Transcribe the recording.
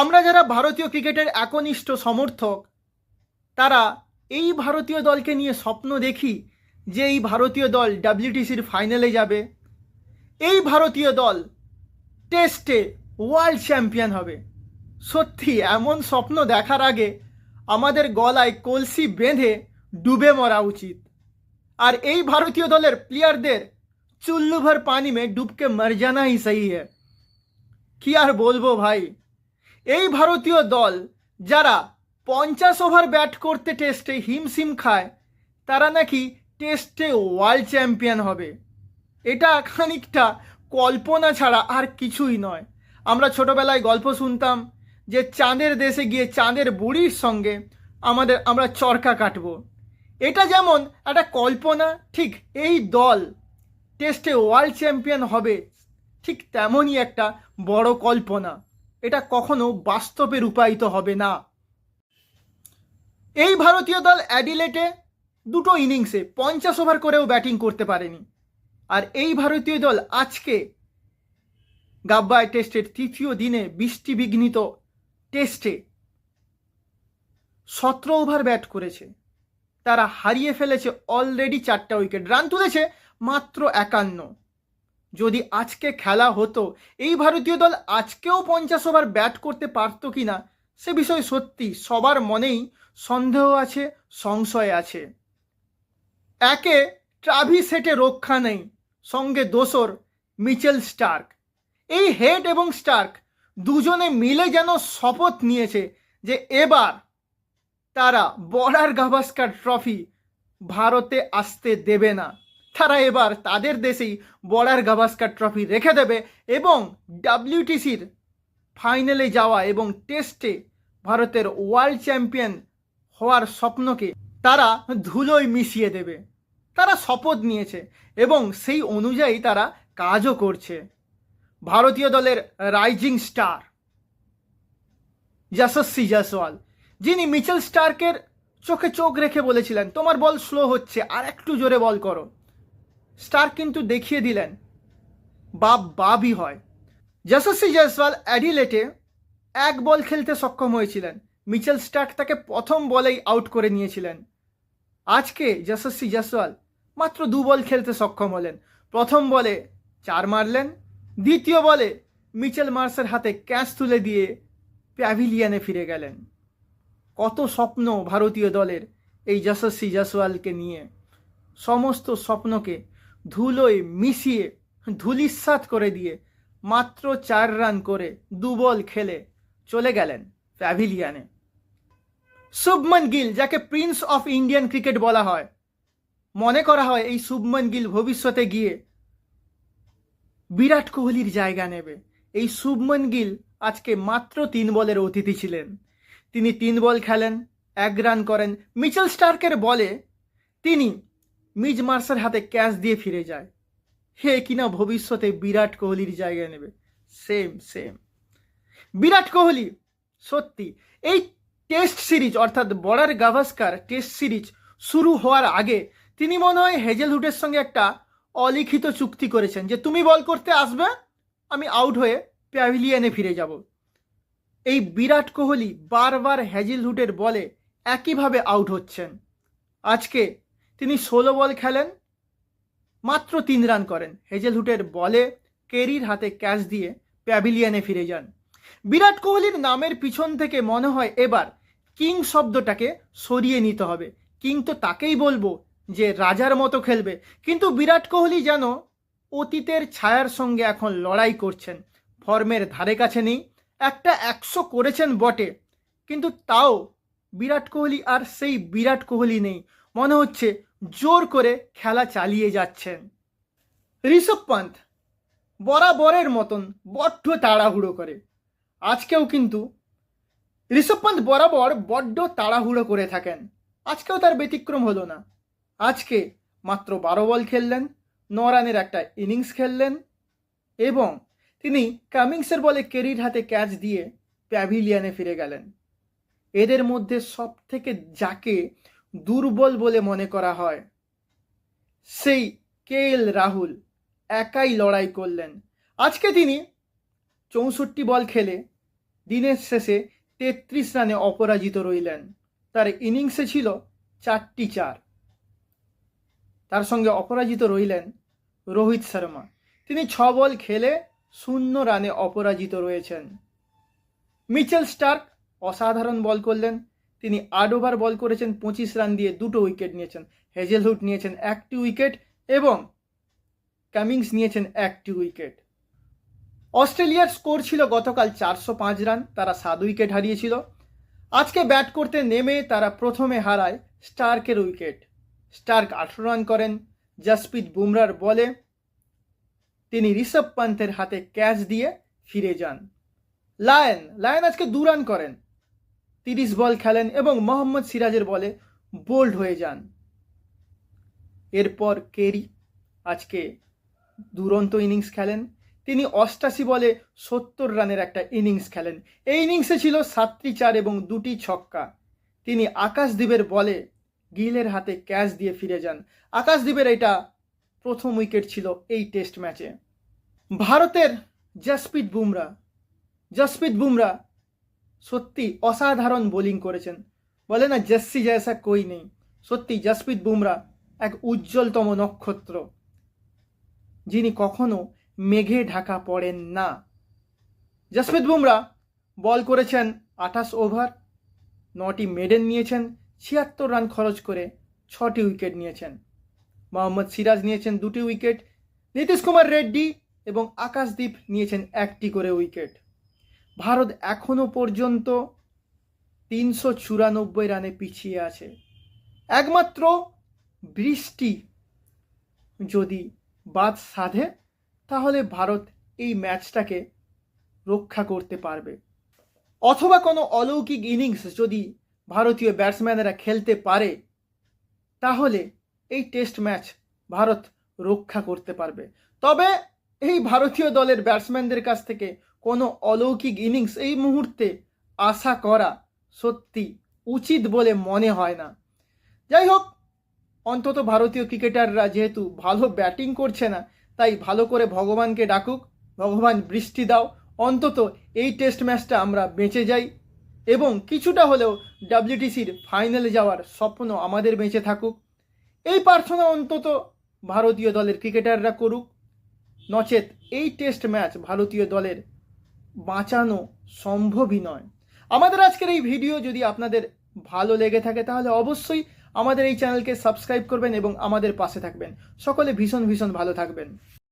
আমরা যারা ভারতীয় ক্রিকেটের একনিষ্ঠ সমর্থক, তারা এই ভারতীয় দলকে নিয়ে স্বপ্ন দেখি যে এই ভারতীয় দল ডাব্লিউটিসির ফাইনালে যাবে। এই ভারতীয় দল টেস্টে ওয়ার্ল্ড চ্যাম্পিয়ন হবে। সত্যি, এমন স্বপ্ন দেখার আগে আমাদের গলায় কলসি বেঁধে ডুবে মরা উচিত। আর এই ভারতীয় দলের প্লেয়ারদের চুল্লু ভর পানি মে ডুবকে মর জানা হি সহি হ্যায় কি আর বলব ভাই? এই ভারতীয় দল যারা পঞ্চাশ ওভার ব্যাট করতে টেস্টে হিমশিম খায়, তারা নাকি টেস্টে ওয়ার্ল্ড চ্যাম্পিয়ন হবে। এটা খানিকটা কল্পনা ছাড়া আর কিছুই নয়। আমরা ছোটবেলায় গল্প শুনতাম যে চাঁদের দেশে গিয়ে চাঁদের বুড়ির সঙ্গে আমাদের, আমরা চরকা কাটব। এটা যেমন একটা কল্পনা, ঠিক এই দল টেস্টে ওয়ার্ল্ড চ্যাম্পিয়ন হবে, ঠিক তেমনই একটা বড় কল্পনা। এটা কখনো বাস্তবে রূপায়িত হবে না। এই ভারতীয় দল অ্যাডিলেটে দুটো ইনিংসে পঞ্চাশ ওভার করেও ব্যাটিং করতে পারেনি। আর এই ভারতীয় দল আজকে গাব্বায় টেস্টের তৃতীয় দিনে বৃষ্টি বিঘ্নিত টেস্টে সতেরো ওভার ব্যাট করেছে। তারা হারিয়ে ফেলেছে অলরেডি চারটা উইকেট রান তুলেছে মাত্র একান্ন। যদি আজকে খেলা হতো, এই ভারতীয় দল আজকেও পঞ্চাশ ওভার ব্যাট করতে পারতো কি না, সে বিষয়ে সত্যি সবার মনেই সন্দেহ আছে, সংশয় আছে। একে ট্রাভি সেটে রক্ষা নেই, সঙ্গে দোসর মিচেল স্টার্ক। এই হেড এবং স্টার্ক দুজনে মিলে যেন শপথ নিয়েছে যে এবার তারা বর্ডার গাভাস্কার ট্রফি ভারতে আসতে দেবে না। তারা এবার তাদের দেশেই বর্ডার গাভাস্কার ট্রফি রেখে দেবে এবং ডাব্লিউটিসির ফাইনালে যাওয়া এবং টেস্টে ভারতের ওয়ার্ল্ড চ্যাম্পিয়ন হওয়ার স্বপ্নকে তারা ধুলোয় মিশিয়ে দেবে। তারা শপথ নিয়েছে এবং সেই অনুযায়ী তারা কাজও করছে। ভারতীয় দলের রাইজিং স্টার যশস্বী জয়সওয়াল, যিনি মিচেল স্টার্কের চোখে চোখ রেখে বলেছিলেন, তোমার বল স্লো হচ্ছে, আর একটু জোরে বল করো। স্টার কিন্তু দেখিয়ে দিলেন, বাপ বাবই হয়। যশস্বী জয়সওয়াল অ্যাডিলেটে এক বল খেলতে সক্ষম হয়েছিলেন। মিচেল স্টার্ক তাকে প্রথম বলেই আউট করে নিয়েছিলেন। আজকে যশস্বী জয়সওয়াল মাত্র দু বল খেলতে সক্ষম হলেন। প্রথম বলে চার মারলেন, দ্বিতীয় বলে মিচেল মার্সের হাতে ক্যাচ তুলে দিয়ে প্যাভিলিয়ানে ফিরে গেলেন। কত স্বপ্ন ভারতীয় দলের এই যশস্বী জয়সওয়ালকে নিয়ে। সমস্ত স্বপ্নকে ধুলোয় মিশিয়ে ধুলিস্বাত করে দিয়ে মাত্র চার রান করে দু বল খেলে চলে গেলেন প্যাভিলিয়ানে। শুভমন গিল, যাকে প্রিন্স অফ ইন্ডিয়ান ক্রিকেট বলা হয়। মনে করা হয় এই শুভমন গিল ভবিষ্যতে গিয়ে বিরাট কোহলির জায়গা নেবে। এই শুভমন গিল আজকে মাত্র তিন বলের অতিথি ছিলেন। তিনি তিন বল খেলেন, এক রান করেন। মিচেল স্টার্কের বলে তিনি মিজ মার্সের হাতে ক্যাচ দিয়ে ফিরে যায়। হে কিনা ভবিষ্যতে বিরাট কোহলির জায়গা নেবে। Same same. বিরাট কোহলি, সত্যি, এই টেস্ট সিরিজ, অর্থাৎ বর্ডার গাভাস্কার টেস্ট সিরিজ শুরু হওয়ার আগে তিনি মনে হয় হেজেলহুডের সঙ্গে একটা অলিখিত চুক্তি করেছেন যে তুমি বল করতে আসবে, আমি আউট হয়ে প্যাভিলিয়নে ফিরে যাব। এই বিরাট কোহলি বারবার হ্যাজিলহুডের বলে একইভাবে আউট হচ্ছেন। আজকে তিনি ষোলো বল খেলেন, মাত্র তিন রান করেন। হেজেলহুটের বলে কেরির হাতে ক্যাচ দিয়ে প্যাভিলিয়নে ফিরে যান। বিরাট কোহলির নামের পিছন থেকে মনে হয় এবার কিং শব্দটাকে সরিয়ে নিতে হবে। কিং তো তাকেই বলব যে রাজার মতো খেলবে। কিন্তু বিরাট কোহলি যেন অতীতের ছায়ার সঙ্গে এখন লড়াই করছেন। ফর্মের ধারে কাছে নেই, একটা একশো করেছেন বটে। কিন্তু তাও বিরাট কোহলি আর সেই বিরাট কোহলি নেই। মনে হচ্ছে জোর করে খেলা চালিয়ে যাচ্ছেন। ঋষভ পান্ত বরাবরের মতন বড্ড তাড়াহুড়ো করে। আজকেও কিন্তু ঋষভ পান্ত বরাবর বড্ড তাড়াহুড়ো করে থাকেন। আজকেও তার ব্যতিক্রম হলো না। আজকে মাত্র বারো বল খেললেন, ন রানের একটা ইনিংস খেললেন এবং তিনি কামিংসের বলে কেরির হাতে ক্যাচ দিয়ে প্যাভিলিয়ানে ফিরে গেলেন। এদের মধ্যে সব থেকে যাকে দুর্বল বলে মনে করা হয়। সেই কে এল রাহুল একাই লড়াই করলেন। আজকে তিনি চৌষট্টি বল খেলে দিনের শেষে তেত্রিশ রানে অপরাজিত রইলেন। তার ইনিংসে ছিল চারটি চার। তার সঙ্গে অপরাজিত রইলেন রোহিত শর্মা। তিনি ছ বল খেলে শূন্য রানে অপরাজিত রয়েছেন। মিচেল স্টার্ক অসাধারণ বল করলেন। তিনি আট ওভার বল করেছেন, পঁচিশ রান দিয়ে দুটো উইকেট নিয়েছেন। হেজেলহুড নিয়েছেন একটি উইকেট এবং কামিংস নিয়েছেন একটি উইকেট অস্ট্রেলিয়ার স্কোর ছিল গতকাল চারশো পাঁচ রান তারা সাত উইকেট হারিয়েছিল। আজকে ব্যাট করতে নেমে তারা প্রথমে হারায় স্টার্কের উইকেট স্টার্ক আঠেরো রান করেন জাসপ্রীত বুমরার বলে তিনি ঋষভ পান্থের হাতে ক্যাচ দিয়ে ফিরে যান। লায়ন লায়ন আজকে দু রান করেন। তিরিশ বল খেলেন এবং মোহাম্মদ সিরাজের বলে বোল্ড হয়ে যান। এরপর কেরি আজকে দুরন্ত ইনিংস খেলেন। তিনি অষ্টাশি বলে সত্তর রানের একটা ইনিংস খেলেন। এই ইনিংসে ছিল সাতটি চার এবং দুটি ছক্কা। তিনি আকাশদ্বীপের বলে গিলের হাতে ক্যাচ দিয়ে ফিরে যান। আকাশদ্বীপের এটা প্রথম উইকেট ছিল এই টেস্ট ম্যাচে। ভারতের জসপ্রীত বুমরা জসপ্রীত বুমরা সত্যি অসাধারণ বোলিং করেছেন। বলে না, জেসি জয়সা কই নেই। সত্যি জসপ্রীত বুমরা এক উজ্জ্বলতম নক্ষত্র, যিনি কখনো মেঘে ঢাকা পড়েন না। জসপ্রীত বুমরা বল করেছেন আঠাশ ওভার, নটি মেডেন নিয়েছেন, ছিয়াত্তর রান খরচ করে ছটি উইকেট নিয়েছেন। মোহাম্মদ সিরাজ নিয়েছেন দুটি উইকেট, নীতিশ কুমার রেড্ডি এবং আকাশদীপ নিয়েছেন একটি করে উইকেট। ভারত এখনও পর্যন্ত তিনশো চুরানব্বই রানে পিছিয়ে আছে। একমাত্র বৃষ্টি যদি বাদ সাধে, তাহলে ভারত এই ম্যাচটাকে রক্ষা করতে পারবে। অথবা কোনো অলৌকিক ইনিংস যদি ভারতীয় ব্যাটসম্যানেরা খেলতে পারে, তাহলে এই টেস্ট ম্যাচ ভারত রক্ষা করতে পারবে। তবে এই ভারতীয় দলের ব্যাটসম্যানদের কাছ থেকে কোনো অলৌকিক ইনিংস এই মুহূর্তে আশা করা সত্যি উচিত বলে মনে হয় না। যাই হোক, অন্তত ভারতীয় ক্রিকেটাররা যেহেতু ভালো ব্যাটিং করছে না, তাই ভালো করে ভগবানকে ডাকুক, ভগবান বৃষ্টি দাও, অন্তত এই টেস্ট ম্যাচটা আমরা বেঁচে যাই এবং কিছুটা হলেও ডাব্লিউটিসির ফাইনালে যাওয়ার স্বপ্ন আমাদের বেঁচে থাকুক। এই প্রার্থনা অন্তত ভারতীয় দলের ক্রিকেটাররা করুক। নচেত এই টেস্ট ম্যাচ ভারতীয় দলের বাঁচানো সম্ভবই নয়। আমাদের আজকের এই ভিডিও যদি আপনাদের ভালো লেগে থাকে, তাহলে অবশ্যই আমাদের এই চ্যানেলকে সাবস্ক্রাইব করবেন এবং আমাদের পাশে থাকবেন। সকলে ভীষণ ভীষণ ভালো থাকবেন।